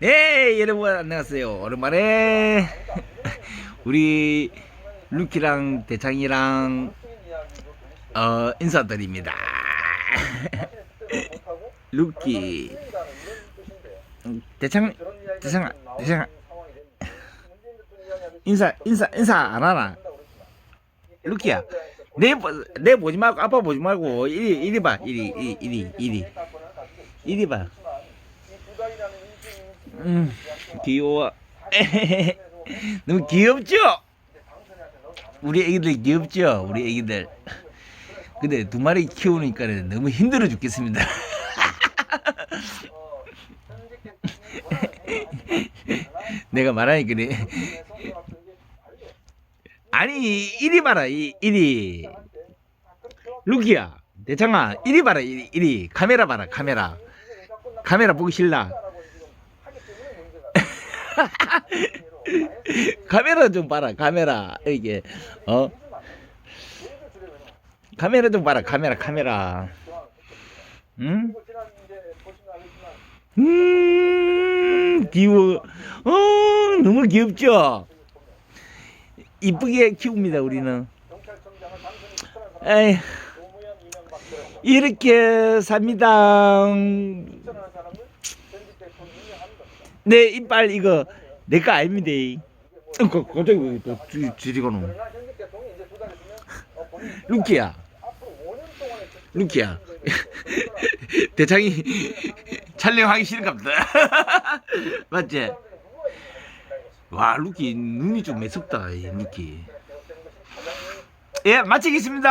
네 여러분 안녕하세요. 오랜만에 우리 루키랑 대창이랑 어 인사드립니다. 루키. 음, 대창 대창아 대창아 인사 인사 인사 안 하나? 루키야 내, 보- 내 보지 말고 아빠 보지 말고 이리 이리 봐. 이리 이리 이리 이리. 이리 봐 음, 귀여워. 너무 귀엽죠? 우리 애기들 귀엽죠? 우리 애기들. 근데 두 마리 키우니까 너무 힘들어 죽겠습니다. 내가 말하니 그래. 아니, 이리 봐라, 이, 이리. 루키야, 대창아, 이리 봐라, 이리, 이리. 카메라 봐라, 카메라. 카메라 보기 싫나? 카메라 좀 봐라 카메라. 이게 어? 카메라 좀 봐라 카메라 카메라. 응? 음 귀여워. 어 너무 귀엽죠? 이쁘게 키웁니다 우리는. 에이 이렇게 삽니다 내 이빨 이거 내 거 아닙니다. 어, 그, 갑자기 왜또 지리가 노? 루키야, 루키야. 대창이 촬영하기 싫은갑다. 맞지? 와, 루키 눈이 좀 매섭다, 이 루키. 예, 마치겠습니다.